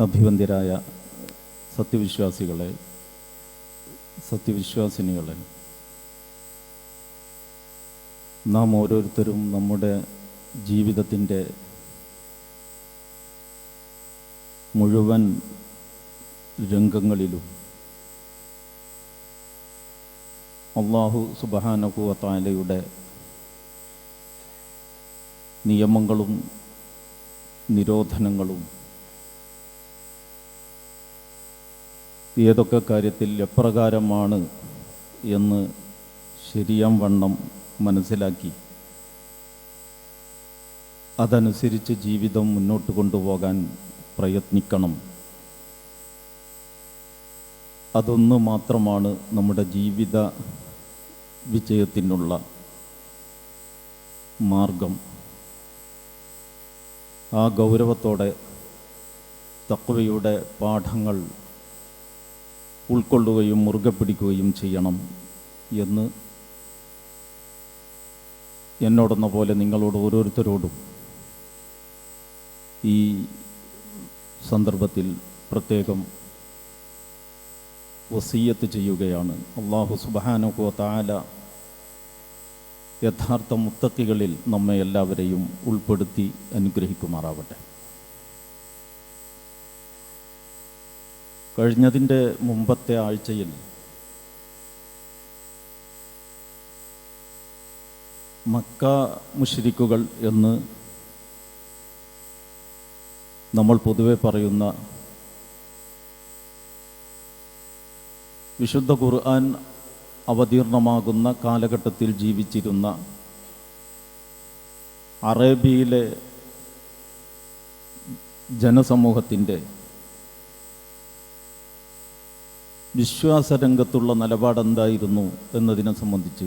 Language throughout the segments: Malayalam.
അഭിവന്ദ്യരായ സത്യവിശ്വാസികളെ സത്യവിശ്വാസിനികളെ നാം ഓരോരുത്തരും നമ്മുടെ ജീവിതത്തിന്റെ മുഴുവൻ രംഗങ്ങളിലും അള്ളാഹു സുബഹാനകുവത്താലയുടെ നിയമങ്ങളും നിരോധനങ്ങളും ഏതൊക്കെ കാര്യത്തിൽ എപ്രകാരമാണ് എന്ന് ശരിയാം വണ്ണം മനസ്സിലാക്കി. അതനുസരിച്ച് ജീവിതം മുന്നോട്ട് കൊണ്ടുപോകാൻ പ്രയത്നിക്കണം. അതൊന്ന് മാത്രമാണ് നമ്മുടെ ജീവിത വിജയത്തിനുള്ള മാർഗം. ആ ഗൗരവത്തോടെ തക്വയുടെ പാഠങ്ങൾ ഉൾക്കൊള്ളുകയും മുറുകെ പിടിക്കുകയും ചെയ്യണം എന്ന് എന്നോടെന്ന പോലെ നിങ്ങളോട് ഓരോരുത്തരോടും ഈ സന്ദർഭത്തിൽ പ്രത്യേകം വസീയത്ത് ചെയ്യുകയാണ്. അള്ളാഹു സുബാനുഹു താല യഥാർത്ഥ മുത്തക്കികളിൽ നമ്മെ എല്ലാവരെയും ഉൾപ്പെടുത്തി അനുഗ്രഹിക്കുമാറാവട്ടെ. കഴിഞ്ഞതിന്റെ മുമ്പത്തെ ആഴ്ചയിൽ മക്ക മുഷിരിക്കുകൾ എന്ന് നമ്മൾ പൊതുവെ പറയുന്ന വിശുദ്ധ ഖുർആൻ അവതീർണമാകുന്ന കാലഘട്ടത്തിൽ ജീവിച്ചിരുന്ന അറേബ്യയിലെ ജനസമൂഹത്തിന്റെ വിശ്വാസരംഗത്തുള്ള നിലപാടെന്തായിരുന്നു എന്നതിനെ സംബന്ധിച്ച്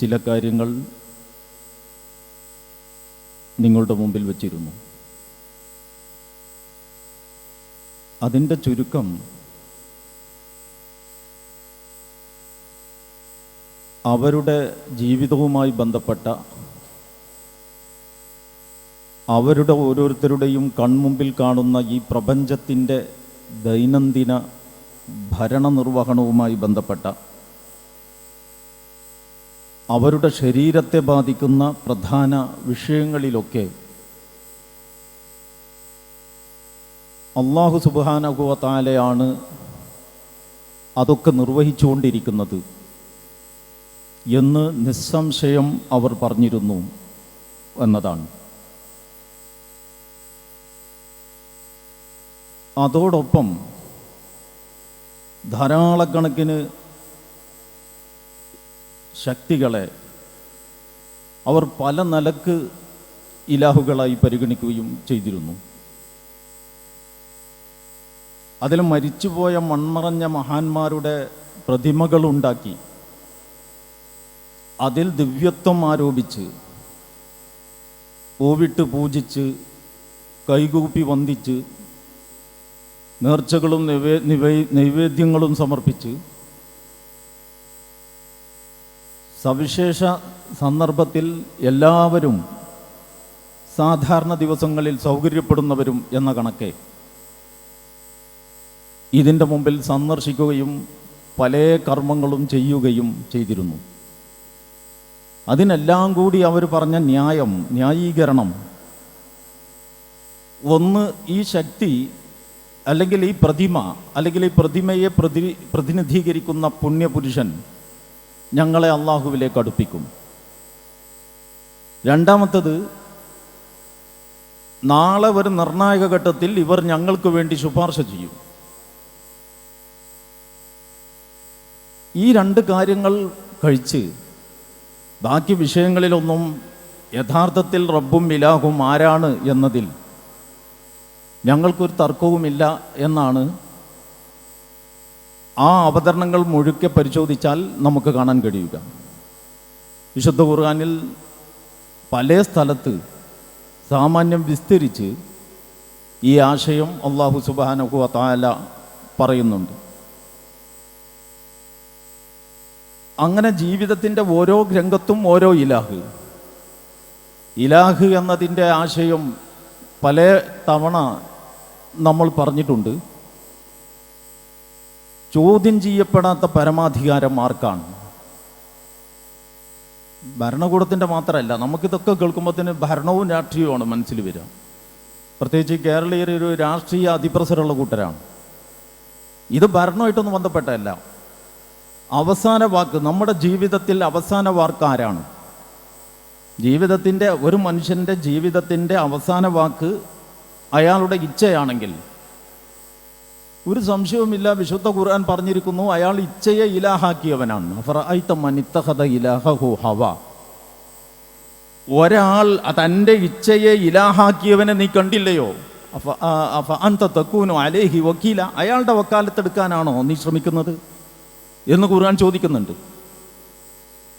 ചില കാര്യങ്ങൾ നിങ്ങളുടെ മുമ്പിൽ വച്ചിരുന്നു. അതിന്റെ ചുരുക്കം അവരുടെ ജീവിതവുമായി ബന്ധപ്പെട്ട അവരുടെ ഓരോരുത്തരുടെയും കൺമുമ്പിൽ കാണുന്ന ഈ പ്രപഞ്ചത്തിന്റെ ദൈനംദിന ഭരണനിർവഹണവുമായി ബന്ധപ്പെട്ട അവരുടെ ശരീരത്തെ ബാധിക്കുന്ന പ്രധാന വിഷയങ്ങളിലൊക്കെ അള്ളാഹു സുബാനകുവത്താലയാണ് അതൊക്കെ നിർവഹിച്ചുകൊണ്ടിരിക്കുന്നത് എന്ന് നിസ്സംശയം അവർ പറഞ്ഞിരുന്നു എന്നതാണ്. അതോടൊപ്പം ധാരാളക്കണക്കിന് ശക്തികളെ അവർ പല നിലയ്ക്ക് ഇലാഹുകളായി പരിഗണിക്കുകയും ചെയ്തിരുന്നു. അതിൽ മരിച്ചുപോയ മൺമറഞ്ഞ മഹാന്മാരുടെ പ്രതിമകളുണ്ടാക്കി അതിൽ ദിവ്യത്വം ആരോപിച്ച് പൂവിട്ട് പൂജിച്ച് കൈകൂപ്പി വന്ദിച്ച് നേർച്ചകളും നിവേ നിവേ നൈവേദ്യങ്ങളും സമർപ്പിച്ച് സവിശേഷ സന്ദർഭത്തിൽ എല്ലാവരും സാധാരണ ദിവസങ്ങളിൽ സൗകര്യപ്പെടുന്നവരും എന്ന കണക്കെ ഇതിന്റെ മുമ്പിൽ സന്ദർശിക്കുകയും പല കർമ്മങ്ങളും ചെയ്യുകയും ചെയ്തിരുന്നു. അതിനെല്ലാം കൂടി അവർ പറഞ്ഞ ന്യായം ന്യായീകരണം. ഒന്ന് ഈ ശക്തി അല്ലെങ്കിൽ ഈ പ്രതിമ അല്ലെങ്കിൽ ഈ പ്രതിമയെ പ്രതി പ്രതിനിധീകരിക്കുന്ന പുണ്യപുരുഷൻ ഞങ്ങളെ അള്ളാഹുവിലേക്ക് അടുപ്പിക്കും. രണ്ടാമത്തത് നാളെ ഒരു നിർണായക ഘട്ടത്തിൽ ഇവർ ഞങ്ങൾക്ക് വേണ്ടി ശുപാർശ ചെയ്യും. ഈ രണ്ട് കാര്യങ്ങൾ കഴിച്ച് ബാക്കി വിഷയങ്ങളിലൊന്നും യഥാർത്ഥത്തിൽ റബ്ബും ഇലാഹും ആരാണ് എന്നതിൽ ഞങ്ങൾക്കൊരു തർക്കവുമില്ല എന്നാണ് ആ അവതരണങ്ങൾ മുഴുക്കെ പരിശോധിച്ചാൽ നമുക്ക് കാണാൻ കഴിയുക. വിശുദ്ധ ഖുർആാനിൽ പല സ്ഥലത്ത് സാമാന്യം വിസ്തരിച്ച് ഈ ആശയം അള്ളാഹു സുബാനഹു താല പറയുന്നുണ്ട്. അങ്ങനെ ജീവിതത്തിന്റെ ഓരോ രംഗത്തും ഓരോ ഇലാഹ്. ഇലാഹ് എന്നതിന്റെ ആശയം പല തവണ നമ്മൾ പറഞ്ഞിട്ടുണ്ട്. ചോദ്യം ചെയ്യപ്പെടാത്ത പരമാധികാരം ആർക്കാണ് ഭരണകൂടത്തിന്റെ മാത്രമല്ല നമുക്കിതൊക്കെ കേൾക്കുമ്പോഴത്തേന് ഭരണവും രാഷ്ട്രീയവുമാണ് മനസ്സിൽ വരിക. പ്രത്യേകിച്ച് കേരളീയർ ഒരു രാഷ്ട്രീയ അതിപ്രസരമുള്ള കൂട്ടരാണ്. ഇത് ഭരണമായിട്ടൊന്നും ബന്ധപ്പെട്ടതല്ല. അവസാന വാക്ക് നമ്മുടെ ജീവിതത്തിൽ അവസാന വാക്ക് ആരാണ്? ജീവിതത്തിന്റെ ഒരു മനുഷ്യന്റെ ജീവിതത്തിന്റെ അവസാന വാക്ക് അയാളുടെ ഇച്ഛയാണെങ്കിൽ. ഒരു സംശയവുമില്ല വിശുദ്ധ ഖുർആൻ പറഞ്ഞിരിക്കുന്നു അയാൾ ഇച്ഛയെ ഇലാഹാക്കിയവനാണ്. ഹവ. ഒരാൾ തന്റെ ഇച്ഛയെ ഇലാഹാക്കിയവനെ നീ കണ്ടില്ലയോ? അലേഹി വക്കീല. അയാളുടെ വക്കാലത്തെടുക്കാനാണോ നീ ശ്രമിക്കുന്നത്? എന്ന് ഖുർആൻ ചോദിക്കുന്നുണ്ട്.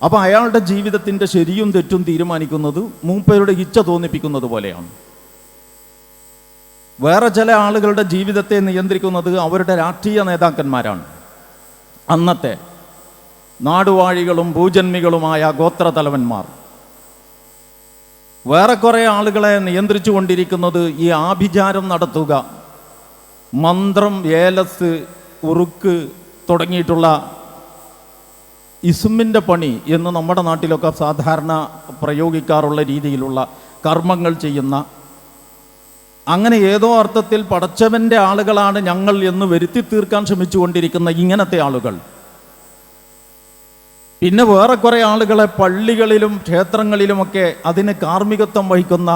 അപ്പം അയാളുടെ ജീവിതത്തിന്റെ ശരിയും തെറ്റും തീരുമാനിക്കുന്നത് മൂപ്പരുടെ ഇച്ഛ തോന്നിപ്പിക്കുന്നത് പോലെയാണ്. വേറെ ചില ആളുകളുടെ ജീവിതത്തെ നിയന്ത്രിക്കുന്നത് അവരുടെ രാഷ്ട്രീയ നേതാക്കന്മാരാണ്. അന്നത്തെ നാടുവാഴികളും ഭൂജന്മികളുമായ ഗോത്രതലവന്മാർ. വേറെ കുറേ ആളുകളെ നിയന്ത്രിച്ചു കൊണ്ടിരിക്കുന്നത് ഈ ആഭിചാരം നടത്തുക മന്ത്രം ഏലസ് ഉറുക്ക് തുടങ്ങിയിട്ടുള്ള ഇസുമിന്റെ പണി എന്ന് നമ്മുടെ നാട്ടിലൊക്കെ സാധാരണ പ്രയോഗിക്കാറുള്ള രീതിയിലുള്ള കർമ്മങ്ങൾ ചെയ്യുന്ന അങ്ങനെ ഏതോ അർത്ഥത്തിൽ പടച്ചവന്റെ ആളുകളാണ് ഞങ്ങൾ എന്ന് വരുത്തി തീർക്കാൻ ശ്രമിച്ചുകൊണ്ടിരിക്കുന്ന ഇങ്ങനത്തെ ആളുകൾ. പിന്നെ വേറെ കുറേ ആളുകളെ പള്ളികളിലും ക്ഷേത്രങ്ങളിലുമൊക്കെ അതിന് കാർമ്മികത്വം വഹിക്കുന്ന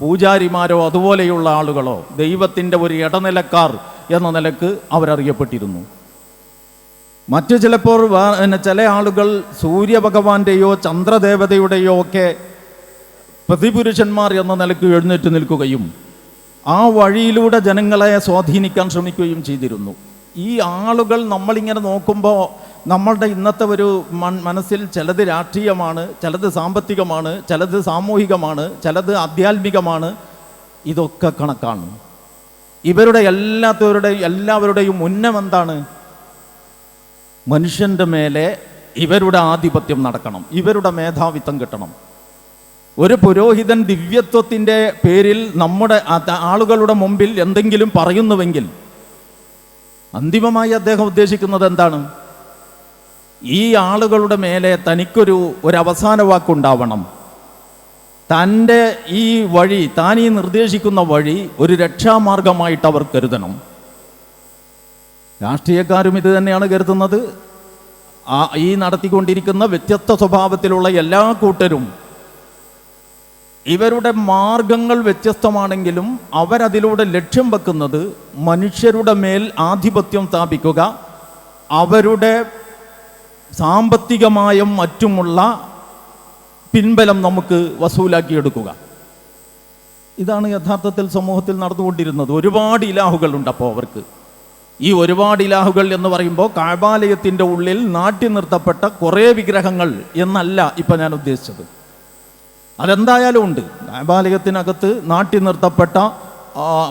പൂജാരിമാരോ അതുപോലെയുള്ള ആളുകളോ ദൈവത്തിന്റെ ഒരു ഇടനിലക്കാർ എന്ന നിലയ്ക്ക് അവരറിയപ്പെട്ടിരുന്നു. മറ്റു ചിലപ്പോൾ ചില ആളുകൾ സൂര്യഭഗവാന്റെയോ ചന്ദ്രദേവതയുടെയോ ഒക്കെ പ്രതിപുരുഷന്മാർ എന്ന നിലയ്ക്ക് എഴുന്നേറ്റ് നിൽക്കുകയും ആ വഴിയിലൂടെ ജനങ്ങളെ സ്വാധീനിക്കാൻ ശ്രമിക്കുകയും ചെയ്തിരുന്നു. ഈ ആളുകൾ നമ്മളിങ്ങനെ നോക്കുമ്പോൾ നമ്മളുടെ ഇന്നത്തെ ഒരു മനസ്സിൽ ചിലത് രാഷ്ട്രീയമാണ് ചിലത് സാമ്പത്തികമാണ് ചിലത് സാമൂഹികമാണ് ചിലത് ആധ്യാത്മികമാണ്. ഇതൊക്കെ കണക്കാണ്. ഇവരുടെ എല്ലാത്തവരുടെയും എല്ലാവരുടെയും ഉന്നം എന്താണ്? മനുഷ്യന്റെ മേലെ ഇവരുടെ ആധിപത്യം നടക്കണം. ഇവരുടെ മേധാവിത്വം കിട്ടണം. ഒരു പുരോഹിതൻ ദിവ്യത്വത്തിന്റെ പേരിൽ നമ്മുടെ ആളുകളുടെ മുമ്പിൽ എന്തെങ്കിലും പറയുന്നുവെങ്കിൽ അന്തിമമായി അദ്ദേഹം ഉദ്ദേശിക്കുന്നത് എന്താണ്? ഈ ആളുകളുടെ മേലെ തനിക്കൊരു ഒരു അവസാന വാക്കുണ്ടാവണം. തന്റെ ഈ വഴി താൻ ഈ നിർദ്ദേശിക്കുന്ന വഴി ഒരു രക്ഷാമാർഗമായിട്ട് അവർ കരുതണം. രാഷ്ട്രീയക്കാരും ഇത് തന്നെയാണ് കരുതുന്നത്. ഈ നടത്തിക്കൊണ്ടിരിക്കുന്ന വ്യത്യസ്ത സ്വഭാവത്തിലുള്ള എല്ലാ കൂട്ടരും ഇവരുടെ മാർഗങ്ങൾ വ്യത്യസ്തമാണെങ്കിലും അവരതിലൂടെ ലക്ഷ്യം വെക്കുന്നത് മനുഷ്യരുടെ മേൽ ആധിപത്യം സ്ഥാപിക്കുക അവരുടെ സാമ്പത്തികമായും മറ്റുമുള്ള പിൻബലം നമുക്ക് വസൂലാക്കിയെടുക്കുക. ഇതാണ് യഥാർത്ഥത്തിൽ സമൂഹത്തിൽ നടന്നുകൊണ്ടിരുന്നത്. ഒരുപാട് ഇലാഹുകളുണ്ട് അപ്പോൾ അവർക്ക്. ഈ ഒരുപാട് ഇലാഹുകൾ എന്ന് പറയുമ്പോൾ കാബാലയത്തിന്റെ ഉള്ളിൽ നാട്ടി നിർത്തപ്പെട്ട കുറേ വിഗ്രഹങ്ങൾ എന്നല്ല ഇപ്പം ഞാൻ ഉദ്ദേശിച്ചത്. അതെന്തായാലും ഉണ്ട്. കാബാലയത്തിനകത്ത് നാട്ടി നിർത്തപ്പെട്ട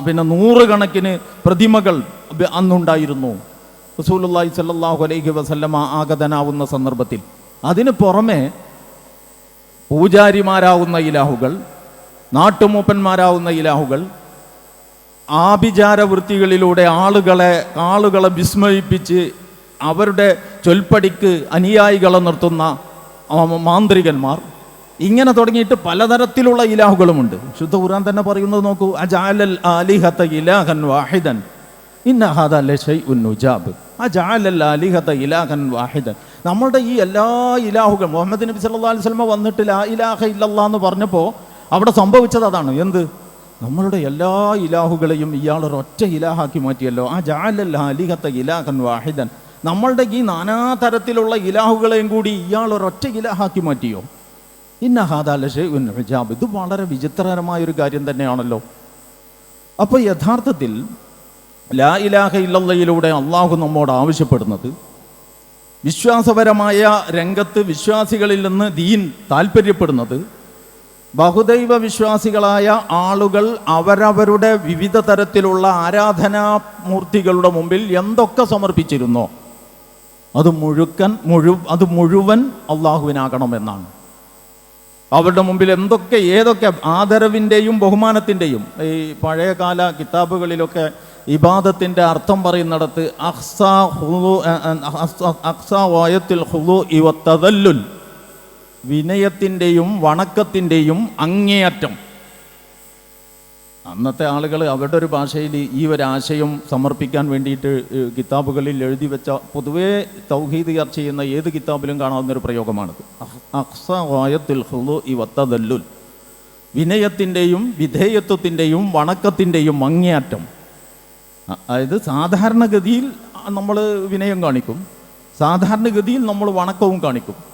പിന്നെ നൂറുകണക്കിന് പ്രതിമകൾ അന്നുണ്ടായിരുന്നു. റസൂലുള്ളാഹി സല്ലാഹു അലൈഹി വസല്ലമ ആഗതനാവുന്ന സന്ദർഭത്തിൽ. അതിന് പുറമെ പൂജാരിമാരാവുന്ന ഇലാഹുകൾ നാട്ടുമൂപ്പന്മാരാവുന്ന ഇലാഹുകൾ ആഭിചാര വൃത്തികളിലൂടെ ആളുകളെ ആളുകളെ വിസ്മയിപ്പിച്ച് അവരുടെ ചൊൽപ്പടിക്ക് അനുയായികളെ നിർത്തുന്ന മാന്ത്രികന്മാർ ഇങ്ങനെ തുടങ്ങിയിട്ട് പലതരത്തിലുള്ള ഇലാഹുകളുമുണ്ട്. ശുദ്ധ ഖുർആൻ തന്നെ പറയുന്നത് നോക്കൂ അജാലൽ ആലിഹത ഇലാഹൻ വാഹിദൻ നമ്മളുടെ ഈ എല്ലാ ഇലാഹുകൾ മുഹമ്മദ് നബി സല്ലല്ലാഹു അലൈഹി സ്വലമ വന്നിട്ട് ലാ ഇലാഹ ഇല്ലല്ലാ എന്ന് പറഞ്ഞപ്പോൾ അവിടെ സംഭവിച്ചത് അതാണ്. എന്ത്? നമ്മളുടെ എല്ലാ ഇലാഹുകളെയും ഇയാൾ ഒറ്റ ഇലാഹാക്കി മാറ്റിയല്ലോ. ആ ജാലല്ല അലിഹത്ത ഇലാഹൻ വാഹിദൻ. നമ്മളുടെ ഈ നാനാതരത്തിലുള്ള ഇലാഹുകളെയും കൂടി ഇയാൾ ഒറ്റ ഇലാഹാക്കി മാറ്റിയോ? ഇന്ന ഹാദാലഷ് ഹിജാബ്. ഇത് വളരെ വിചിത്രകരമായ ഒരു കാര്യം തന്നെയാണല്ലോ. അപ്പോൾ യഥാർത്ഥത്തിൽ ലാ ഇലാഹ ഇല്ലയിലൂടെ അള്ളാഹു നമ്മോട് ആവശ്യപ്പെടുന്നത് വിശ്വാസപരമായ രംഗത്ത് വിശ്വാസികളിൽ നിന്ന് ദീൻ താല്പര്യപ്പെടുന്നത് ബഹുദൈവ വിശ്വാസികളായ ആളുകൾ അവരവരുടെ വിവിധ തരത്തിലുള്ള ആരാധനാമൂർത്തികളുടെ മുമ്പിൽ എന്തൊക്കെ സമർപ്പിച്ചിരുന്നോ? അത് മുഴുക്കൻ മുഴു അത് മുഴുവൻ അള്ളാഹുവിനാകണമെന്നാണ് അവരുടെ മുമ്പിൽ എന്തൊക്കെ ഏതൊക്കെ ആദരവിന്റെയും ബഹുമാനത്തിന്റെയും ഈ പഴയകാല കിതാബുകളിലൊക്കെ ഇബാദത്തിന്റെ അർത്ഥം പറയുന്നിടത്ത് അഹ്സ ഹുലു അഹ്സ വായത്തിൽ ഹുലു ഇവ തതല്ലുൽ വിനയത്തിന്റെയും വണക്കത്തിന്റെയും അങ്ങേയറ്റം. അന്നത്തെ ആളുകൾ അവരുടെ ഒരു ഭാഷയിൽ ഈ ഒരു ആശയം സമർപ്പിക്കാൻ വേണ്ടിയിട്ട് കിതാബുകളിൽ എഴുതി വെച്ച പൊതുവേ തൗഹീദ് ചർച്ച ചെയ്യുന്ന ഏത് കിതാബിലും കാണാവുന്ന ഒരു പ്രയോഗമാണിത്. അഹ്സായത്തിൽ ഹുലു ഇ വത്തദല്ലുൽ വിനയത്തിന്റെയും വിധേയത്വത്തിന്റെയും വണക്കത്തിന്റെയും അങ്ങേയറ്റം അ- അതായത് സാധാരണഗതിയിൽ നമ്മൾ വിനയം കാണിക്കും. സാധാരണഗതിയിൽ നമ്മൾ വണക്കവും കാണിക്കും.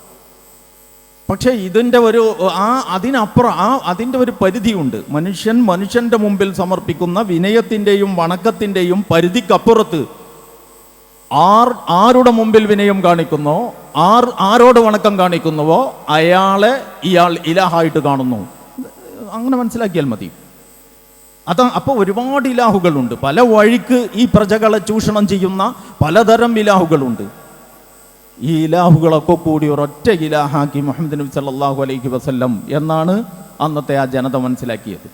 പക്ഷേ ഇതിന്റെ ഒരു ആ അതിനപ്പുറം ആ അതിന്റെ ഒരു പരിധിയുണ്ട്. മനുഷ്യൻ മനുഷ്യന്റെ മുമ്പിൽ സമർപ്പിക്കുന്ന വിനയത്തിന്റെയും വണക്കത്തിന്റെയും പരിധിക്കപ്പുറത്ത് ആർ ആരുടെ മുമ്പിൽ വിനയം കാണിക്കുന്നോ ആർ ആരോട് വണക്കം കാണിക്കുന്നുവോ അയാളെ ഇയാൾ ഇലാഹായിട്ട് കാണുന്നു. അങ്ങനെ മനസ്സിലാക്കിയാൽ മതി. അത അപ്പോൾ ഒരുപാട് ഇലാഹുകളുണ്ട്. പല വഴിക്ക് ഈ പ്രജകളെ ചൂഷണം ചെയ്യുന്ന പലതരം ഇലാഹുകളുണ്ട്. ഈ ഇലാഹുകളൊക്കെ കൂടി ഒരൊറ്റ ഇലാഹാക്കി മുഹമ്മദ് നബി സല്ലാഹു അലൈഹി വസല്ലം എന്നാണ് അന്നത്തെ ആ ജനത മനസ്സിലാക്കിയത്.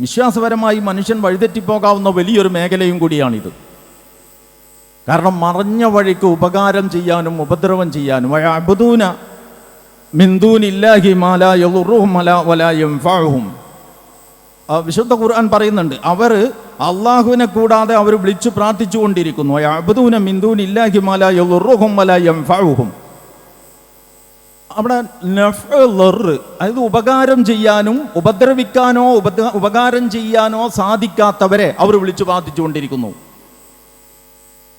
വിശ്വാസപരമായി മനുഷ്യൻ വഴിതെറ്റിപ്പോകാവുന്ന വലിയൊരു മേഖലയും കൂടിയാണിത്. കാരണം മറഞ്ഞ വഴിക്ക് ഉപകാരം ചെയ്യാനും ഉപദ്രവം ചെയ്യാനും അബുദൂന മിന്ദൂനില്ലാഹി മാല ആ വിശുദ്ധ ഖുർആൻ പറയുന്നുണ്ട് അവർ അള്ളാഹുവിനെ കൂടാതെ അവർ വിളിച്ചു പ്രാർത്ഥിച്ചു കൊണ്ടിരിക്കുന്നു അബുദൂന മിന്ദൂൻ ഇല്ലാഹി മല യളുറുഹും വല യൻഫഉഹും അവിടെ അതായത് ഉപകാരം ചെയ്യാനും ഉപദ്രവിക്കാനോ ഉപദ്ര ഉപകാരം ചെയ്യാനോ സാധിക്കാത്തവരെ അവർ വിളിച്ചു പ്രാർത്ഥിച്ചു കൊണ്ടിരിക്കുന്നു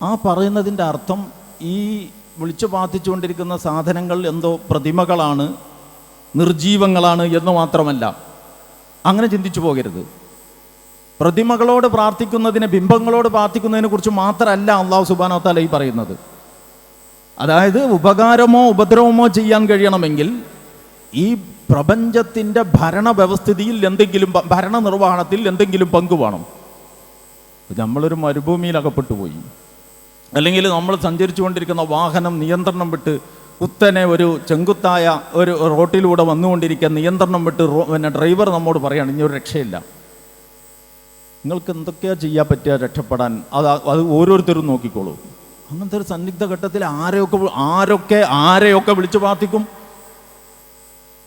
ആ പറയുന്നതിന്റെ അർത്ഥം ഈ വിളിച്ചു പ്രാർത്ഥിച്ചുകൊണ്ടിരിക്കുന്ന സാധനങ്ങൾ എന്തോ പ്രതിമകളാണ് നിർജീവങ്ങളാണ് എന്ന് മാത്രമല്ല. അങ്ങനെ ചിന്തിച്ചു പോകരുത്. പ്രതിമകളോട് പ്രാർത്ഥിക്കുന്നതിനെ ബിംബങ്ങളോട് പ്രാർത്ഥിക്കുന്നതിനെ കുറിച്ച് മാത്രമല്ല അള്ളാഹു സുബാനോ തല ഈ പറയുന്നത്. അതായത് ഉപകാരമോ ഉപദ്രവമോ ചെയ്യാൻ കഴിയണമെങ്കിൽ ഈ പ്രപഞ്ചത്തിന്റെ ഭരണ വ്യവസ്ഥിതിയിൽ എന്തെങ്കിലും ഭരണനിർവഹണത്തിൽ ഭരണ നിർവഹണത്തിൽ എന്തെങ്കിലും പങ്ക് വേണം. നമ്മളൊരു മരുഭൂമിയിൽ അകപ്പെട്ടു പോയി അല്ലെങ്കിൽ നമ്മൾ സഞ്ചരിച്ചു കൊണ്ടിരിക്കുന്ന വാഹനം നിയന്ത്രണം വിട്ട് കുത്തനെ ഒരു ചെങ്കുത്തായ ഒരു റോട്ടിലൂടെ വന്നുകൊണ്ടിരിക്കുക നിയന്ത്രണം വിട്ട് പിന്നെ ഡ്രൈവർ നമ്മോട് പറയാണ് ഇനി ഒരു രക്ഷയില്ല. നിങ്ങൾക്ക് എന്തൊക്കെയാ ചെയ്യാൻ പറ്റുക രക്ഷപ്പെടാൻ അത് അത് ഓരോരുത്തരും നോക്കിക്കോളൂ അങ്ങനത്തെ ഒരു സന്നിഗ്ധ ഘട്ടത്തിൽ ആരെയൊക്കെ വി- ആരൊക്കെ ആരെയൊക്കെ വിളിച്ചു പ്രാർത്ഥിക്കും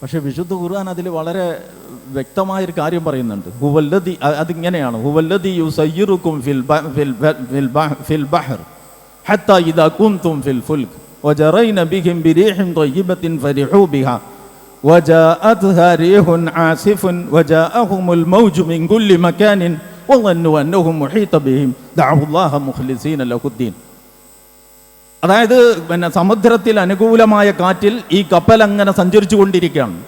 പക്ഷേ വിശുദ്ധ ഖുർആൻ അതിൽ വളരെ വ്യക്തമായൊരു കാര്യം പറയുന്നുണ്ട് ഹുവല്ലതി അ- അതിങ്ങനെയാണ് ഹുവല്ലതി യു സയ്യിറുക്കും ഫിൽ ബ- ഫിൽ ബ- ഫിൽ ബ- ഫിൽ ബഹർ حتى إذا كنتم في الفلك وجرين بهم بريح طيبة فرحوا بها وجاءتها ريح عاصف وجاءهم الموج من كل مكان വന്നു അന്നഹും മുഹീത്തബിഹിം ദാഹുല്ലാഹ മുഖ്ലിസീൻ അലഹുദ്ദീൻ അതായത് പിന്നെ സമുദ്രത്തിൽ അനുകൂലമായ കാറ്റിൽ ഈ കപ്പൽ അങ്ങനെ സഞ്ചരിച്ചു കൊണ്ടിരിക്കുകയാണ്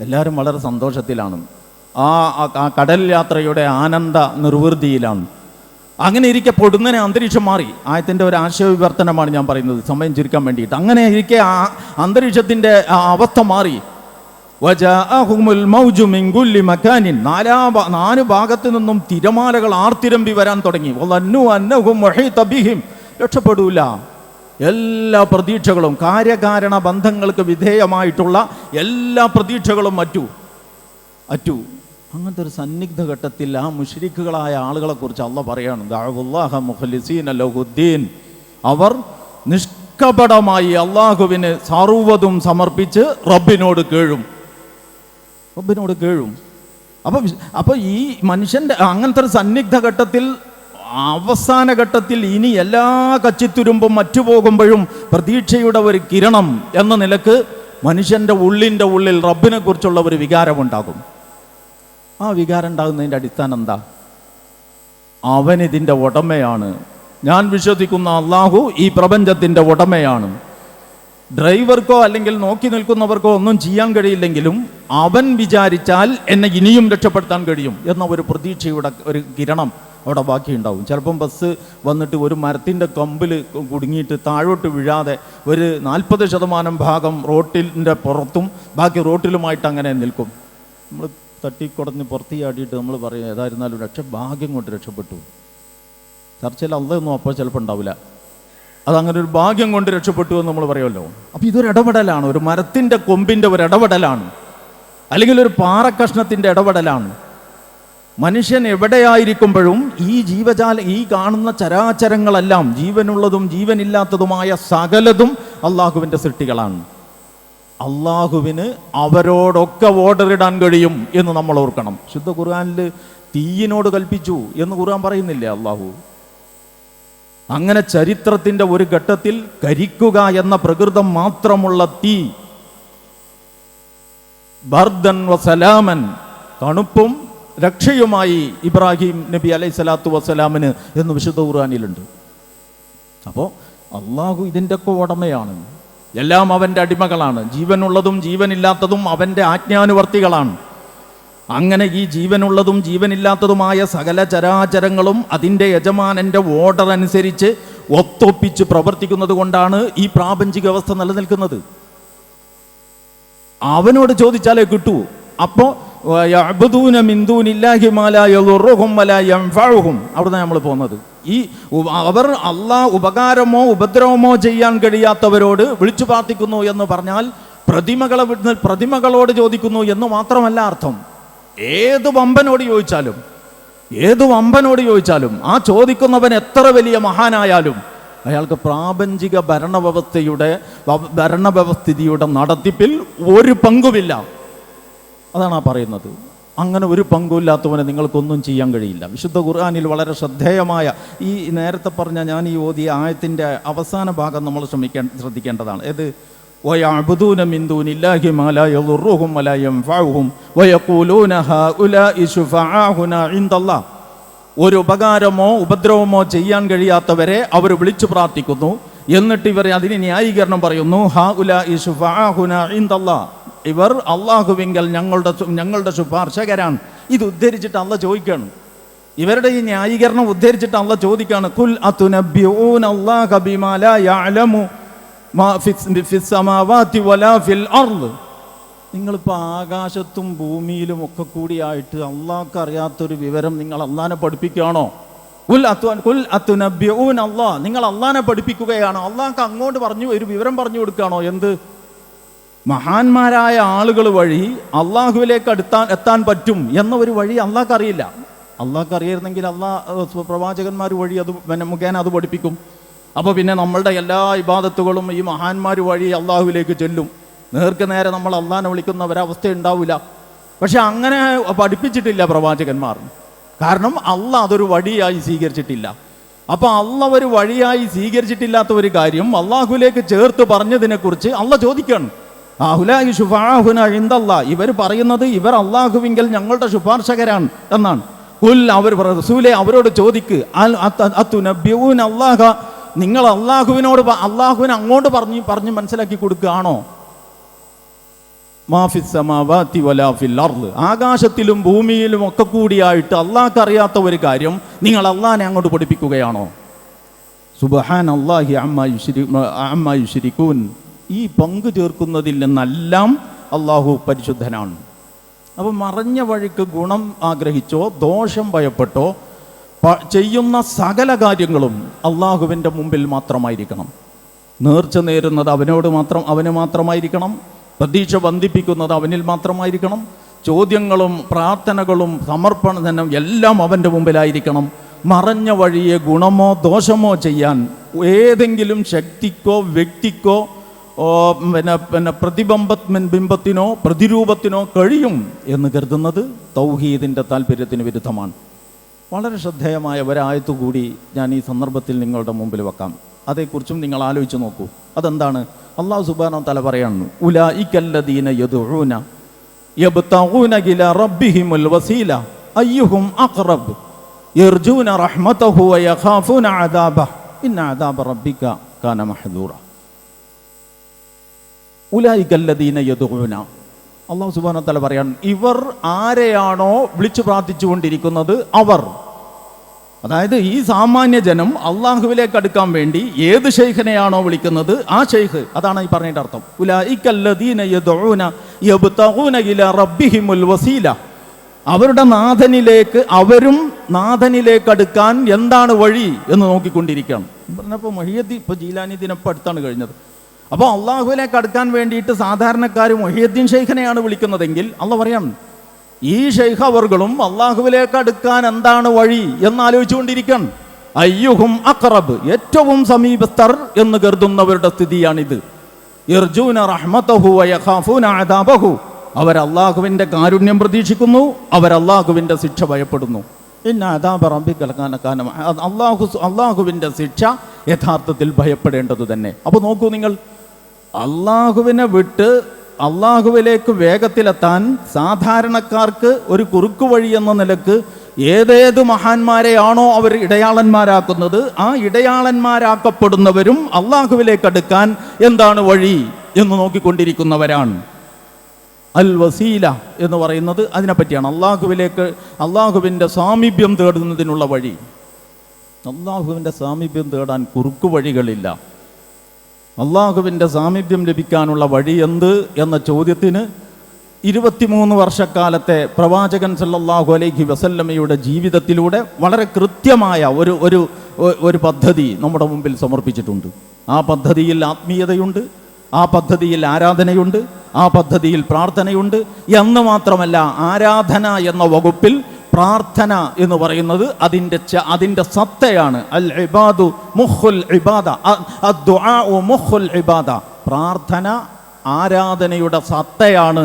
എല്ലാവരും വളരെ സന്തോഷത്തിലാണ്. ആ കടൽ യാത്രയുടെ ആനന്ദ നിർവൃതിയിലാണ്. അങ്ങനെ ഇരിക്കെ പൊടുന്നനെ അന്തരീക്ഷം മാറി. ആയത്തിന്റെ ഒരു ആശയവിവർത്തനമാണ് ഞാൻ പറയുന്നത്. സമയം ചുരുക്കാൻ വേണ്ടിയിട്ട്. അങ്ങനെ ഇരിക്കെ ആ അന്തരീക്ഷത്തിന്റെ അവസ്ഥ മാറി. നാലാ ഭാഗത്തു നിന്നും തിരമാലകൾ ആർത്തിരമ്പി വരാൻ തുടങ്ങി. രക്ഷപ്പെടൂല. എല്ലാ പ്രതീക്ഷകളും കാര്യകാരണ ബന്ധങ്ങൾക്ക് വിധേയമായിട്ടുള്ള എല്ലാ പ്രതീക്ഷകളും അറ്റു. അറ്റു. അങ്ങനത്തെ ഒരു സന്നിഗ്ധ ഘട്ടത്തിൽ ആ മുഷരിക്കുകളായ ആളുകളെ കുറിച്ച് അള്ള പറയാണ്. അവർ നിഷ്കപടമായി അള്ളാഹുവിന് സർവതും സമർപ്പിച്ച് റബ്ബിനോട് കേഴും. റബ്ബിനോട് കേഴും. അപ്പോൾ അപ്പോൾ ഈ മനുഷ്യന്റെ അങ്ങനത്തെ ഒരു സന്നിഗ്ധ ഘട്ടത്തിൽ അവസാന ഘട്ടത്തിൽ ഇനി എല്ലാ കച്ചിത്തുരുമ്പും മറ്റു പോകുമ്പോഴും പ്രതീക്ഷയുടെ ഒരു കിരണം എന്ന നിലയ്ക്ക് മനുഷ്യന്റെ ഉള്ളിന്റെ ഉള്ളിൽ റബ്ബിനെ കുറിച്ചുള്ള ഒരു വികാരമുണ്ടാകും. ആ വികാരം ഉണ്ടാകുന്നതിന്റെ അടിസ്ഥാനം എന്താ? അവനിതിന്റെ ഉടമയാണ്. ഞാൻ വിശ്വസിക്കുന്ന അള്ളാഹു ഈ പ്രപഞ്ചത്തിന്റെ ഉടമയാണ്. ഡ്രൈവർക്കോ അല്ലെങ്കിൽ നോക്കി നിൽക്കുന്നവർക്കോ ഒന്നും ചെയ്യാൻ കഴിയില്ലെങ്കിലും അവൻ വിചാരിച്ചാൽ എന്നെ ഇനിയും രക്ഷപ്പെടുത്താൻ കഴിയും എന്ന ഒരു പ്രതീക്ഷയുടെ ഒരു കിരണം അവിടെ ബാക്കിയുണ്ടാവും. ചിലപ്പം ബസ് വന്നിട്ട് ഒരു മരത്തിന്റെ കമ്പിൽ കുടുങ്ങിയിട്ട് താഴോട്ട് വീഴാതെ ഒരു നാൽപ്പത് ശതമാനം ഭാഗം റോട്ടിന്റെ പുറത്തും ബാക്കി റോട്ടിലുമായിട്ട് അങ്ങനെ നിൽക്കും. നമ്മൾ തട്ടിക്കുടഞ്ഞ് പുറത്ത് നമ്മൾ പറയും ഏതായിരുന്നാലും രക്ഷ ഭാഗ്യം കൊണ്ട് രക്ഷപ്പെട്ടു. ചർച്ചയിൽ അതൊന്നും അപ്പോൾ ചിലപ്പോൾ ഉണ്ടാവില്ല. അതങ്ങനെ ഒരു ഭാഗ്യം കൊണ്ട് രക്ഷപ്പെട്ടു എന്ന് നമ്മൾ പറയുമല്ലോ. അപ്പോൾ ഇതൊരു ഇടപെടലാണ്. ഒരു മരത്തിന്റെ കൊമ്പിന്റെ ഒരു ഇടപെടലാണ്. അല്ലെങ്കിൽ ഒരു പാറക്കഷ്ണത്തിന്റെ ഇടപെടലാണ്. മനുഷ്യൻ എവിടെയായിരിക്കുമ്പോഴും ഈ ജീവജാല ഈ കാണുന്ന ചരാചരങ്ങളെല്ലാം ജീവനുള്ളതും ജീവനില്ലാത്തതുമായ സകലതും അള്ളാഹുവിന്റെ സൃഷ്ടികളാണ്. അള്ളാഹുവിന് അവരോടൊക്കെ ഓർഡർ ഇടാൻ കഴിയും എന്ന് നമ്മൾ ഓർക്കണം. ശുദ്ധ ഖുർആാനിൽ തീയിനോട് കൽപ്പിച്ചു എന്ന് ഖുർആൻ പറയുന്നില്ലേ അള്ളാഹു? അങ്ങനെ ചരിത്രത്തിന്റെ ഒരു ഘട്ടത്തിൽ കരിക്കുക എന്ന പ്രകൃതം മാത്രമുള്ള തീ. ബർദൻ വസലാമൻ തണുപ്പും രക്ഷയുമായി ഇബ്രാഹിം നബി അലൈഹി സ്വലാത്തു വസ്സലാമിന് എന്ന് വിശുദ്ധ ഖുർആാനിലുണ്ട്. അപ്പോൾ അള്ളാഹു ഇതിന്റെയൊക്കെ ഉടമയാണ്. എല്ലാം അവന്റെ അടിമകളാണ്. ജീവനുള്ളതും ജീവനില്ലാത്തതും അവന്റെ ആജ്ഞാനുവർത്തികളാണ്. അങ്ങനെ ഈ ജീവനുള്ളതും ജീവനില്ലാത്തതുമായ സകല ചരാചരങ്ങളും അതിന്റെ യജമാനന്റെ ഓർഡർ അനുസരിച്ച് ഒത്തൊപ്പിച്ച് പ്രവർത്തിക്കുന്നത് കൊണ്ടാണ് ഈ പ്രാപഞ്ചിക അവസ്ഥ നിലനിൽക്കുന്നത്. അവനോട് ചോദിച്ചാലേ കിട്ടൂ. അപ്പോ യഅ്ബുദൂന മിൻ ദൂനില്ലാഹി മാ ലാ യദുർറുഹും വലാ യൻഫഉഹും. അവിടുന്ന് നമ്മൾ പോകുന്നത്. ഈ അവർ അള്ളാ ഉപകാരമോ ഉപദ്രവമോ ചെയ്യാൻ കഴിയാത്തവരോട് വിളിച്ചു പ്രാർത്ഥിക്കുന്നു എന്ന് പറഞ്ഞാൽ പ്രതിമകളെ പ്രതിമകളോട് ചോദിക്കുന്നു എന്ന് മാത്രമല്ല അർത്ഥം. ഏത് വമ്പനോട് ചോദിച്ചാലും ഏത് വമ്പനോട് ചോദിച്ചാലും ആ ചോദിക്കുന്നവൻ എത്ര വലിയ മഹാനായാലും അയാൾക്ക് പ്രാപഞ്ചിക ഭരണവ്യവസ്ഥയുടെ ഭരണവ്യവസ്ഥിതിയുടെ നടത്തിപ്പിൽ ഒരു പങ്കുമില്ല. അതാണ് ആ പറയുന്നത്. അങ്ങനെ ഒരു പങ്കുമില്ലാത്തവനെ നിങ്ങൾക്കൊന്നും ചെയ്യാൻ കഴിയില്ല. വിശുദ്ധ ഖുർആാനിൽ വളരെ ശ്രദ്ധേയമായ ഈ നേരത്തെ പറഞ്ഞ ഞാൻ ഈ ഓതിയ ആയത്തിന്റെ അവസാന ഭാഗം നമ്മൾ ശ്രമിക്കേണ്ട ശ്രദ്ധിക്കേണ്ടതാണ്. ഏത്? ويعبدون من دون الله ما لا يضرهم ولا ينفعهم ويقولون هؤلاء شفعاؤنا عند الله ഒരു ഉപകാരമോ ഉപദ്രവമോ ചെയ്യാൻ കഴിയാത്തവരെ അവർ വിളിച്ചു പ്രാർത്ഥിക്കുന്നു എന്നിട്ട് ഇവർ അതിന് ന്യായീകരണം പറയുന്നു ഹാ ഉല ഇവർ അള്ളാഹുവിങ്കൽ ഞങ്ങളുടെ സു- ഞങ്ങളുടെ ശുപാർശകരാണ് ഇത് ഉദ്ധരിച്ചിട്ട് അല്ല ചോദിക്കാണ് ഇവരുടെ ഈ ന്യായീകരണം ഉദ്ധരിച്ചിട്ട് അല്ല ചോദിക്കാണ് കുൽ അതുനബ്ബിഊന അല്ലാഹ നിങ്ങളിപ്പോൾ ആകാശത്തും ഭൂമിയിലും ഒക്കെ കൂടിയായിട്ട് അള്ളാഹ്ക്ക് അറിയാത്തൊരു വിവരം നിങ്ങൾ അള്ളാനെ പഠിപ്പിക്കുകയാണോ? കുൽ അത്വാൻ കുൽ അത്തുനബ്യൂൻ അള്ളാഹ് നിങ്ങൾ അള്ളാനെ പഠിപ്പിക്കുകയാണോ. അള്ളാഹ്ക്ക് അങ്ങോട്ട് പറഞ്ഞു ഒരു വിവരം പറഞ്ഞു കൊടുക്കുകയാണോ? എന്ത്? മഹാന്മാരായ ആളുകൾ വഴി അള്ളാഹുവിലേക്ക് അടുത്താൻ എത്താൻ പറ്റും എന്ന ഒരു വഴി അള്ളാഹ്ക്ക് അറിയില്ല അള്ളാഹ്ക്ക് അറിയായിരുന്നെങ്കിൽ അള്ളാഹ് പ്രവാചകന്മാർ വഴി അത് മുഖേന അത് പഠിപ്പിക്കും. അപ്പോൾ പിന്നെ നമ്മളുടെ എല്ലാ ഇബാദത്തുകളും ഈ മഹാന്മാർ വഴി അള്ളാഹുവിലേക്ക് ചെല്ലും. നേർക്ക് നേരെ നമ്മൾ അള്ളാഹിനെ വിളിക്കുന്ന ഒരവസ്ഥ ഉണ്ടാവില്ല പക്ഷെ അങ്ങനെ പഠിപ്പിച്ചിട്ടില്ല പ്രവാചകന്മാർ. കാരണം അള്ള അതൊരു വഴിയായി സ്വീകരിച്ചിട്ടില്ല. അപ്പോൾ അള്ള ഒരു വഴിയായി സ്വീകരിച്ചിട്ടില്ലാത്ത ഒരു കാര്യം അള്ളാഹുലേക്ക് ചേർത്ത് പറഞ്ഞതിനെ കുറിച്ച് അള്ള ചോദിക്കണം. ആഹുലായി ശുഭാഹുന എന്തല്ല ഇവർ പറയുന്നത് ഇവർ അള്ളാഹുവിങ്കൽ ഞങ്ങളുടെ ശുപാർശകരാണ് എന്നാണ്. അവർ റസൂലെ അവരോട് ചോദിക്ക്. നിങ്ങൾ അള്ളാഹുവിനോട് അള്ളാഹുവിനെ അങ്ങോട്ട് പറഞ്ഞ് പറഞ്ഞ് മനസ്സിലാക്കി കൊടുക്കുകയാണോ? ആകാശത്തിലും ഭൂമിയിലും ഒക്കെ കൂടിയായിട്ട് അള്ളാഹ്ക്ക് അറിയാത്ത ഒരു കാര്യം നിങ്ങൾ അള്ളാഹിനെ അങ്ങോട്ട് പഠിപ്പിക്കുകയാണോ? സുബഹാൻ അള്ളാഹി അമ്മായുശിരിക്കൂൻ ഈ പങ്കു ചേർക്കുന്നതിൽ നിന്നെല്ലാം അള്ളാഹു പരിശുദ്ധനാണ്. അപ്പോൾ മറഞ്ഞ വഴിക്ക് ഗുണം ആഗ്രഹിച്ചോ ദോഷം ഭയപ്പെട്ടോ ചെയ്യുന്ന സകല കാര്യങ്ങളും അള്ളാഹുവിന്റെ മുമ്പിൽ മാത്രമായിരിക്കണം. നേർച്ച നേരുന്നത് അവനോട് മാത്രം അവന് മാത്രമായിരിക്കണം. പ്രതീക്ഷ ബന്ധിപ്പിക്കുന്നത് അവനിൽ മാത്രമായിരിക്കണം. ചോദ്യങ്ങളും പ്രാർത്ഥനകളും സമർപ്പണം എല്ലാം അവന്റെ മുമ്പിലായിരിക്കണം. മറഞ്ഞ വഴിയെ ഗുണമോ ദോഷമോ ചെയ്യാൻ ഏതെങ്കിലും ശക്തിക്കോ വ്യക്തിക്കോ പിന്നെ പിന്നെ പ്രതിബിംബ ബിംബത്തിനോ പ്രതിരൂപത്തിനോ കഴിയും എന്ന് കരുതുന്നത് തൗഹീദിന്റെ താല്പര്യത്തിന് വിരുദ്ധമാണ്. വളരെ ശ്രദ്ധേയമായ ഒരായത്തു കൂടി ഞാൻ ഈ സന്ദർഭത്തിൽ നിങ്ങളുടെ മുമ്പിൽ വെക്കാം. അതേക്കുറിച്ചും നിങ്ങൾ ആലോചിച്ച് നോക്കൂ. അതെന്താണ്? അള്ളാഹു സുബാന തല പറയാണ് ഉലായിക്കല്ലദീന യദുഊന യബ്തഗൂന ഗില റബ്ബിഹിമുൽ വസീല അയ്യുഹും അഖ്റബ് യർജൂന റഹ്മതഹു വയഖാഫൂന അദാബ ഇന്ന അദാബ റബ്ബിക കാന മഹ്ദൂറ. ഉലായിക്കല്ലദീന യദുഊന അള്ളാഹു സുബാനത്തല തല പറയാൻ ഇവർ ആരെയാണോ വിളിച്ചു പ്രാർത്ഥിച്ചുകൊണ്ടിരിക്കുന്നത്? അവർ. അതായത് ഈ സാമാന്യ ജനം അള്ളാഹുവിലേക്ക് അടുക്കാൻ വേണ്ടി ഏത് ഷെയ്ഖിനെയാണോ വിളിക്കുന്നത്? ആ ഷെയ്ഖ് അതാണ് ഈ പറഞ്ഞതിന്റെ അർത്ഥം. വസീല. അവരുടെ നാഥനിലേക്ക് അവരും നാഥനിലേക്ക് അടുക്കാൻ എന്താണ് വഴി എന്ന് നോക്കിക്കൊണ്ടിരിക്കുകയാണ്. പറഞ്ഞപ്പോൾ മഹിയദ്ദീൻ ഇപ്പോൾ ജീലാനി ദിനപ്പം അടുത്താണ് കഴിഞ്ഞത്. അപ്പോൾ അള്ളാഹുവിലേക്ക് അടുക്കാൻ വേണ്ടിയിട്ട് സാധാരണക്കാർ മൊഹിയദ്ദീൻ ഷെയ്ഖിനെയാണ് വിളിക്കുന്നതെങ്കിൽ അള്ള പറയാം ഈ ഷെയ്ഖ് അവർകളും അള്ളാഹുവിലേക്ക് അടുക്കാൻ എന്താണ് വഴി? എന്ന് എന്നാലോചിച്ചുകൊണ്ടിരിക്കണം അയ്യുഹും അക്റബ് ഏറ്റവും സമീപസ്ഥർ എന്ന് കരുതുന്നവരുടെ സ്ഥിതിയാണിത്. ഇർജൂന വയഖാഫൂന അദാബഹു. അവർ അള്ളാഹുവിന്റെ കാരുണ്യം പ്രതീക്ഷിക്കുന്നു അവർ അള്ളാഹുവിന്റെ ശിക്ഷ ഭയപ്പെടുന്നു. കാന കാന അള്ളാഹു അള്ളാഹുവിന്റെ ശിക്ഷ യഥാർത്ഥത്തിൽ ഭയപ്പെടേണ്ടത് തന്നെ. അപ്പോൾ നോക്കൂ നിങ്ങൾ അള്ളാഹുവിനെ വിട്ട് അള്ളാഹുവിലേക്ക് വേഗത്തിലെത്താൻ സാധാരണക്കാർക്ക് ഒരു കുറുക്കു വഴി എന്ന നിലയ്ക്ക് ഏതേത് മഹാന്മാരെയാണോ അവർ ഇടയാളന്മാരാക്കുന്നത് ആ ഇടയാളന്മാരാക്കപ്പെടുന്നവരും അള്ളാഹുവിലേക്ക് അടുക്കാൻ എന്താണ് വഴി എന്ന് നോക്കിക്കൊണ്ടിരിക്കുന്നവരാണ്. അൽ വസീല എന്ന് പറയുന്നത് അതിനെപ്പറ്റിയാണ്. അള്ളാഹുവിലേക്ക് അള്ളാഹുവിന്റെ സാമീപ്യം തേടുന്നതിനുള്ള വഴി. അള്ളാഹുവിന്റെ സാമീപ്യം തേടാൻ കുറുക്കു വഴികളില്ല അള്ളാഹുവിന്റെ സാമീപ്യം ലഭിക്കാനുള്ള വഴി എന്ത് എന്ന ചോദ്യത്തിന് ഇരുപത്തിമൂന്ന് വർഷക്കാലത്തെ പ്രവാചകൻ സല്ലാഹു അലൈഹി വസല്ലമ്മയുടെ ജീവിതത്തിലൂടെ വളരെ കൃത്യമായ ഒരു ഒരു ഒരു പദ്ധതി നമ്മുടെ മുമ്പിൽ സമർപ്പിച്ചിട്ടുണ്ട്. ആ പദ്ധതിയിൽ ആത്മീയതയുണ്ട് ആ പദ്ധതിയിൽ ആരാധനയുണ്ട് ആ പദ്ധതിയിൽ പ്രാർത്ഥനയുണ്ട് എന്ന് മാത്രമല്ല ആരാധന എന്ന വകുപ്പിൽ പ്രാർത്ഥന എന്ന് പറയുന്നത് അതിന്റെ അതിന്റെ സത്തയാണ്. അൽ ഇബാദു മുഹുൽ ഇബാദ മുഹുൽ ഇബാദ. പ്രാർത്ഥന ആരാധനയുടെ സത്തയാണ്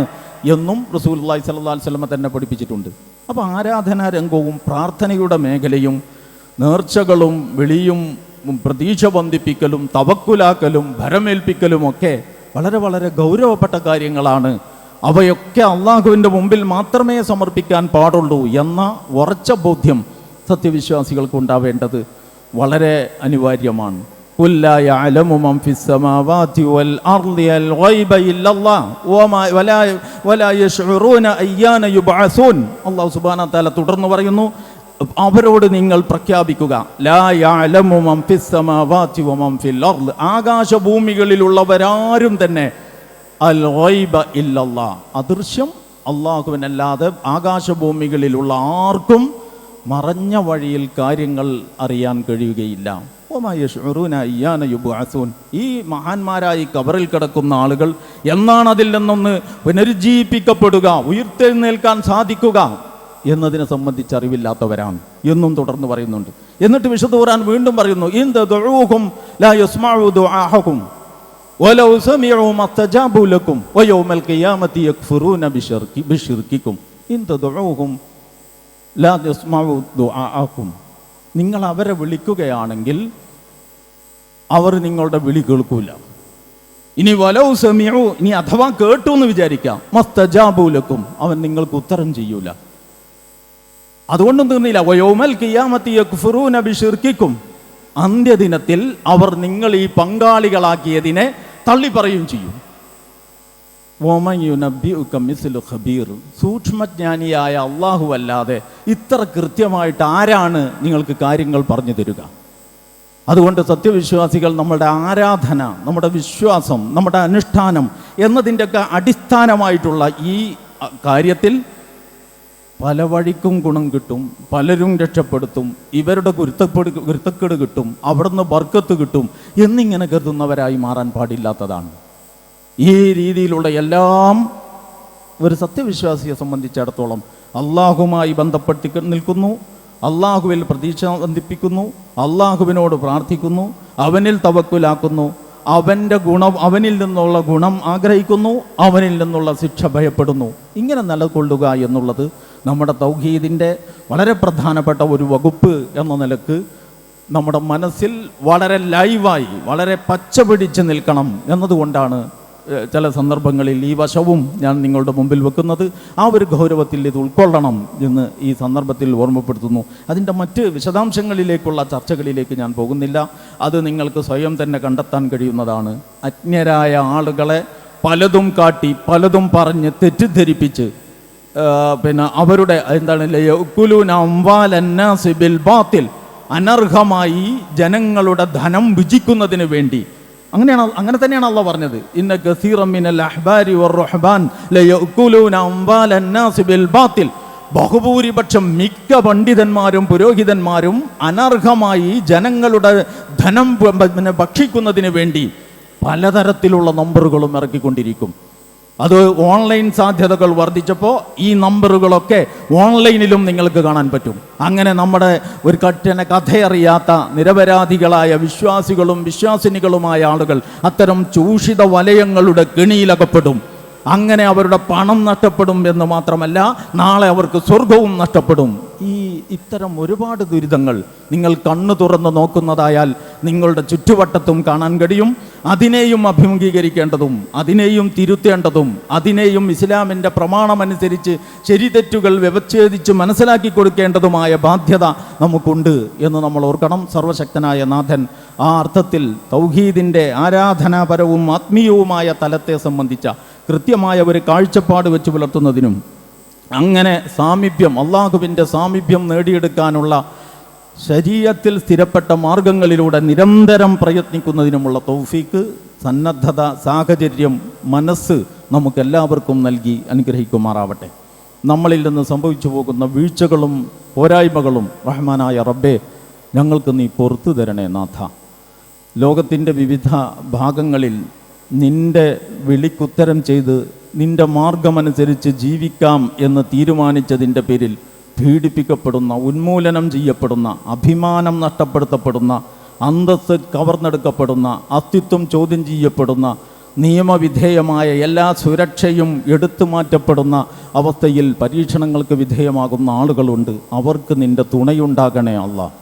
എന്നും റസൂലുള്ളാഹി സ്വല്ലല്ലാഹു അലൈഹി വസല്ലമ തന്നെ പഠിപ്പിച്ചിട്ടുണ്ട്. അപ്പോൾ ആരാധനാ രംഗവും പ്രാർത്ഥനയുടെ മേഖലയും നേർച്ചകളും വിളിയും പ്രതീക്ഷ ബന്ധിപ്പിക്കലും തവക്കുലാക്കലും ഭരമേൽപ്പിക്കലും ഒക്കെ വളരെ വളരെ ഗൗരവപ്പെട്ട കാര്യങ്ങളാണ് അവയൊക്കെ അള്ളാഹുവിന്റെ മുമ്പിൽ മാത്രമേ സമർപ്പിക്കാൻ പാടുള്ളൂ എന്ന ഉറച്ച ബോധ്യം സത്യവിശ്വാസികൾക്ക് ഉണ്ടാവേണ്ടത് വളരെ അനിവാര്യമാണ്. തുടർന്ന് പറയുന്നു അവരോട് നിങ്ങൾ പ്രഖ്യാപിക്കുക ആകാശഭൂമികളിലുള്ളവരാരും തന്നെ അദൃശ്യം അള്ളാഹുവിനല്ലാതെ ആകാശഭൂമികളിലുള്ള ആർക്കും മറഞ്ഞ വഴിയിൽ കാര്യങ്ങൾ അറിയാൻ കഴിയുകയില്ല. ഈ മഹാന്മാരായി കബറിൽ കിടക്കുന്ന ആളുകൾ എന്നാണ് അതിൽ നിന്നൊന്ന് പുനരുജ്ജീവിപ്പിക്കപ്പെടുക ഉയർത്തെഴുന്നേൽക്കാൻ സാധിക്കുക എന്നതിനെ സംബന്ധിച്ച് അറിവില്ലാത്തവരാണ്. എന്നും തുടർന്ന് പറയുന്നുണ്ട്. എന്നിട്ട് വിശുദ്ധ വീണ്ടും പറയുന്നു നിങ്ങൾ അവരെ വിളിക്കുകയാണെങ്കിൽ അവർ നിങ്ങളുടെ വിളി കേൾക്കൂല. ഇനി വലൗ സമിഉ ഇനി അഥവാ കേട്ടു എന്ന് വിചാരിക്കാം മസ്തജാബു ലക്കും അവൻ നിങ്ങൾക്ക് ഉത്തരം ചെയ്യൂല. അതുകൊണ്ടും തീർന്നില്ല വയോമൽ കിയാമത്തി യക്ഫുറൂന അന്ത്യദിനത്തിൽ അവർ നിങ്ങൾ ഈ പങ്കാളികളാക്കിയതിനെ തള്ളി തള്ളിപ്പറയും ചെയ്യും. ഖബീർ. സൂക്ഷ്മജ്ഞാനിയായ അള്ളാഹു അല്ലാതെ ഇത്ര കൃത്യമായിട്ട് ആരാണ് നിങ്ങൾക്ക് കാര്യങ്ങൾ പറഞ്ഞു തരിക? അതുകൊണ്ട് സത്യവിശ്വാസികൾ നമ്മുടെ ആരാധന നമ്മുടെ വിശ്വാസം നമ്മുടെ അനുഷ്ഠാനം എന്നതിന്റെയൊക്കെ അടിസ്ഥാനമായിട്ടുള്ള ഈ കാര്യത്തിൽ പല വഴിക്കും ഗുണം കിട്ടും പലരും രക്ഷപ്പെടുത്തും ഇവരുടെ ഗുരുത്തപ്പെട് ഗുരുത്തക്കേട് കിട്ടും അവിടുന്ന് ബർക്കത്ത് കിട്ടും എന്നിങ്ങനെ കരുതുന്നവരായി മാറാൻ പാടില്ലാത്തതാണ്. ഈ രീതിയിലുള്ള എല്ലാം ഒരു സത്യവിശ്വാസിയെ സംബന്ധിച്ചിടത്തോളം അള്ളാഹുമായി ബന്ധപ്പെട്ട് നിൽക്കുന്നു അള്ളാഹുവിൽ പ്രതീക്ഷ ബന്ധിപ്പിക്കുന്നു അള്ളാഹുവിനോട് പ്രാർത്ഥിക്കുന്നു അവനിൽ തവക്കുലാക്കുന്നു അവന്റെ ഗുണം അവനിൽ നിന്നുള്ള ഗുണം ആഗ്രഹിക്കുന്നു അവനിൽ നിന്നുള്ള ശിക്ഷ ഭയപ്പെടുന്നു. ഇങ്ങനെ നിലകൊള്ളുക എന്നുള്ളത് നമ്മുടെ തൗഹീദിന്റെ വളരെ പ്രധാനപ്പെട്ട ഒരു വകുപ്പ് എന്ന നിലയ്ക്ക് നമ്മുടെ മനസ്സിൽ വളരെ ലൈവായി വളരെ പച്ച പിടിച്ച് നിൽക്കണം എന്നതുകൊണ്ടാണ് ചില സന്ദർഭങ്ങളിൽ ഈ വശവും ഞാൻ നിങ്ങളുടെ മുമ്പിൽ വെക്കുന്നത്. ആ ഒരു ഗൗരവത്തിൽ ഇത് ഉൾക്കൊള്ളണം എന്ന് ഈ സന്ദർഭത്തിൽ ഓർമ്മപ്പെടുത്തുന്നു. അതിന്റെ മറ്റ് വിശദാംശങ്ങളിലേക്കുള്ള ചർച്ചകളിലേക്ക് ഞാൻ പോകുന്നില്ല. അത് നിങ്ങൾക്ക് സ്വയം തന്നെ കണ്ടെത്താൻ കഴിയുന്നതാണ്. അജ്ഞരായ ആളുകളെ പലതും കാട്ടി പലതും പറഞ്ഞ് തെറ്റിദ്ധരിപ്പിച്ച് പിന്നെ അവരുടെ എന്താണ് യഅ്കുലൂന അംവാലന്നാസി ബിൽ ബാത്തിൽ അനർഹമായി ജനങ്ങളുടെ ധനം ഭുജിക്കുന്നതിന് വേണ്ടി. അങ്ങനെയാണ് അങ്ങനെ തന്നെയാണ് അള്ള പറഞ്ഞത്. ഇന്ന കസീറം മിനൽ അഹ്ബാരി അംവാലന്നാസി ബിൽ ബാത്തിൽ. ബഹുഭൂരിപക്ഷം മിക്ക പണ്ഡിതന്മാരും പുരോഹിതന്മാരും അനർഹമായി ജനങ്ങളുടെ ധനം ഭക്ഷിക്കുന്നതിന് വേണ്ടി പലതരത്തിലുള്ള നമ്പറുകളും ഇറക്കിക്കൊണ്ടിരിക്കും. അത് ഓൺലൈൻ സാധ്യതകൾ വർദ്ധിച്ചപ്പോൾ ഈ നമ്പറുകളൊക്കെ ഓൺലൈനിലും നിങ്ങൾക്ക് കാണാൻ പറ്റും. അങ്ങനെ നമ്മുടെ ഒരു കട്ടന കഥയറിയാത്ത നിരപരാധികളായ വിശ്വാസികളും വിശ്വാസിനികളുമായ ആളുകൾ അത്തരം ചൂഷിത വലയങ്ങളുടെ കെണിയിലകപ്പെടും. അങ്ങനെ അവരുടെ പണം നഷ്ടപ്പെടും എന്ന് മാത്രമല്ല നാളെ അവർക്ക് സ്വർഗവും നഷ്ടപ്പെടും. ഈ ഇത്തരം ഒരുപാട് ദുരിതങ്ങൾ നിങ്ങൾ കണ്ണു തുറന്ന് നോക്കുന്നതായാൽ നിങ്ങളുടെ ചുറ്റുവട്ടത്തും കാണാൻ കഴിയും. അതിനെയും അഭിമുഖീകരിക്കേണ്ടതും അതിനെയും തിരുത്തേണ്ടതും അതിനെയും ഇസ്ലാമിന്റെ പ്രമാണമനുസരിച്ച് ശരിതെറ്റുകൾ വ്യവച്ഛേദിച്ച് മനസ്സിലാക്കി കൊടുക്കേണ്ടതുമായ ബാധ്യത നമുക്കുണ്ട് എന്ന് നമ്മൾ ഓർക്കണം. സർവശക്തനായ നാഥൻ ആ അർത്ഥത്തിൽ തൗഹീദിന്റെ ആരാധനാപരവും ആത്മീയവുമായ തലത്തെ സംബന്ധിച്ച കൃത്യമായ ഒരു കാഴ്ചപ്പാട് വെച്ച് പുലർത്തുന്നതിനും അങ്ങനെ സാമീപ്യം അള്ളാഹുവിന്റെ സാമീപ്യം നേടിയെടുക്കാനുള്ള ശരീരത്തിൽ സ്ഥിരപ്പെട്ട മാർഗങ്ങളിലൂടെ നിരന്തരം പ്രയത്നിക്കുന്നതിനുമുള്ള തൗഫീക്ക് സന്നദ്ധത സാഹചര്യം മനസ്സ് നമുക്കെല്ലാവർക്കും നൽകി അനുഗ്രഹിക്കുമാറാവട്ടെ. നമ്മളിൽ നിന്ന് സംഭവിച്ചു പോകുന്ന വീഴ്ചകളും പോരായ്മകളും റഹ്മാനായ റബ്ബെ ഞങ്ങൾക്ക് നീ പുറത്തു തരണേ നാഥ. ലോകത്തിന്റെ വിവിധ ഭാഗങ്ങളിൽ നിന്റെ വിളിക്കുത്തരം ചെയ്ത് നിന്റെ മാർഗമനുസരിച്ച് ജീവിക്കാം എന്ന് തീരുമാനിച്ചതിന്റെ പേരിൽ പീഡിപ്പിക്കപ്പെടുന്ന ഉന്മൂലനം ചെയ്യപ്പെടുന്ന അഭിമാനം നഷ്ടപ്പെടുത്തപ്പെടുന്ന അന്തസ്സ് കവർന്നെടുക്കപ്പെടുന്ന അസ്തിത്വം ചോദ്യം ചെയ്യപ്പെടുന്ന നിയമവിധേയമായ എല്ലാ സുരക്ഷയും എടുത്തു മാറ്റപ്പെടുന്ന അവസ്ഥയിൽ പരീക്ഷണങ്ങൾക്ക് വിധേയമാകുന്ന ആളുകളുണ്ട്. അവർക്ക് നിന്റെ തുണയുണ്ടാകണേ അല്ല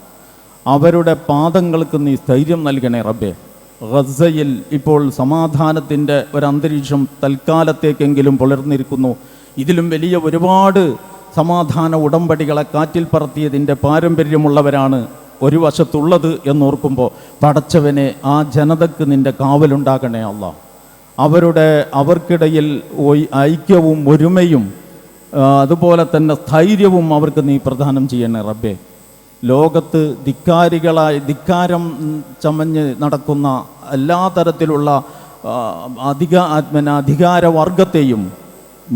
അവരുടെ പാദങ്ങൾക്ക് നീ സ്ഥൈര്യം നൽകണേ റബ്ബേ. ഗസയിൽ ഇപ്പോൾ സമാധാനത്തിന്റെ ഒരന്തരീക്ഷം തൽക്കാലത്തേക്കെങ്കിലും പുലർന്നിരിക്കുന്നു. ഇതിലും വലിയ ഒരുപാട് സമാധാന ഉടമ്പടികളെ കാറ്റിൽ പറത്തിയതിന്റെ പാരമ്പര്യമുള്ളവരാണ് ഒരു വശത്തുള്ളത് എന്നോർക്കുമ്പോൾ പടച്ചവനെ ആ ജനതക്ക് നിന്റെ കാവലുണ്ടാകണേ അല്ല. അവരുടെ അവർക്കിടയിൽ ഐക്യവും ഒരുമയും അതുപോലെ തന്നെ സ്ഥൈര്യവും അവർക്ക് നീ പ്രദാനം ചെയ്യണേ റബ്ബേ. ലോകത്ത് ധിക്കാരികളായി ധിക്കാരം ചമഞ്ഞ് നടക്കുന്ന എല്ലാ തരത്തിലുള്ള അധിക ആത്മന അധികാരവർഗത്തെയും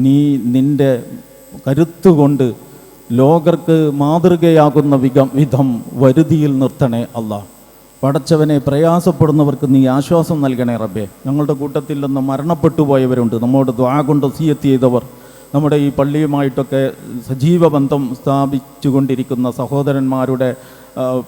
നീ നിന്റെ കരുത്തുകൊണ്ട് ലോകർക്ക് മാതൃകയാകുന്ന വിധം വിധം വരുതിയിൽ നിർത്തണേ അല്ല പടച്ചവനെ പ്രയാസപ്പെടുന്നവർക്ക് നീ ആശ്വാസം നൽകണേ റബ്ബേ. ഞങ്ങളുടെ കൂട്ടത്തിൽ നിന്ന് മരണപ്പെട്ടു പോയവരുണ്ട്. നമ്മോട് ദ്വാ കൊണ്ട് സീയത്ത് ചെയ്തവർ. നമ്മുടെ ഈ പള്ളിയുമായിട്ടൊക്കെ സജീവ ബന്ധം സ്ഥാപിച്ചുകൊണ്ടിരിക്കുന്ന സഹോദരന്മാരുടെ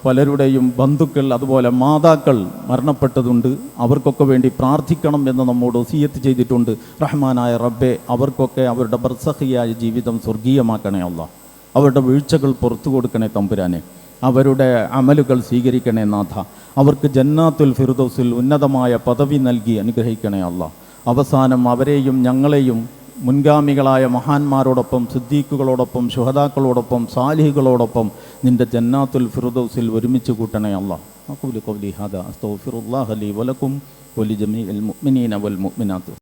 പലരുടെയും ബന്ധുക്കൾ അതുപോലെ മാതാക്കൾ മരണപ്പെട്ടതുണ്ട്. അവർക്കൊക്കെ വേണ്ടി പ്രാർത്ഥിക്കണം എന്ന് നമ്മോട് സീയത്ത് ചെയ്തിട്ടുണ്ട്. റഹ്മാനായ റബ്ബെ അവർക്കൊക്കെ അവരുടെ ബർസഹിയായ ജീവിതം സ്വർഗീയമാക്കണേ അല്ല അവരുടെ വീഴ്ചകൾ പുറത്തു കൊടുക്കണേ തമ്പുരാനെ. അവരുടെ അമലുകൾ സ്വീകരിക്കണേ നാഥ. അവർക്ക് ജന്നാത്തുൽ ഫിറുദോസിൽ ഉന്നതമായ പദവി നൽകി അനുഗ്രഹിക്കണേ അല്ല അവസാനം അവരെയും ഞങ്ങളെയും മുൻഗാമികളായ മഹാന്മാരോടൊപ്പം സിദ്ദീഖുകളോടൊപ്പം ശുഹദാക്കളോടൊപ്പം സാലിഹികളോടൊപ്പം നിന്റെ ജന്നാത്തുൽ ഫിറുദൗസിൽ ഒരുമിച്ച് കൂട്ടണേ അല്ല. അഖൂലു ഖൗലി ഹാദാ അസ്തഗ്ഫിറുല്ലാഹ ലി വലക്കും വലി ജമീഇൽ മുഅ്മിനീന വൽ മുഅ്മിനാത്ത്.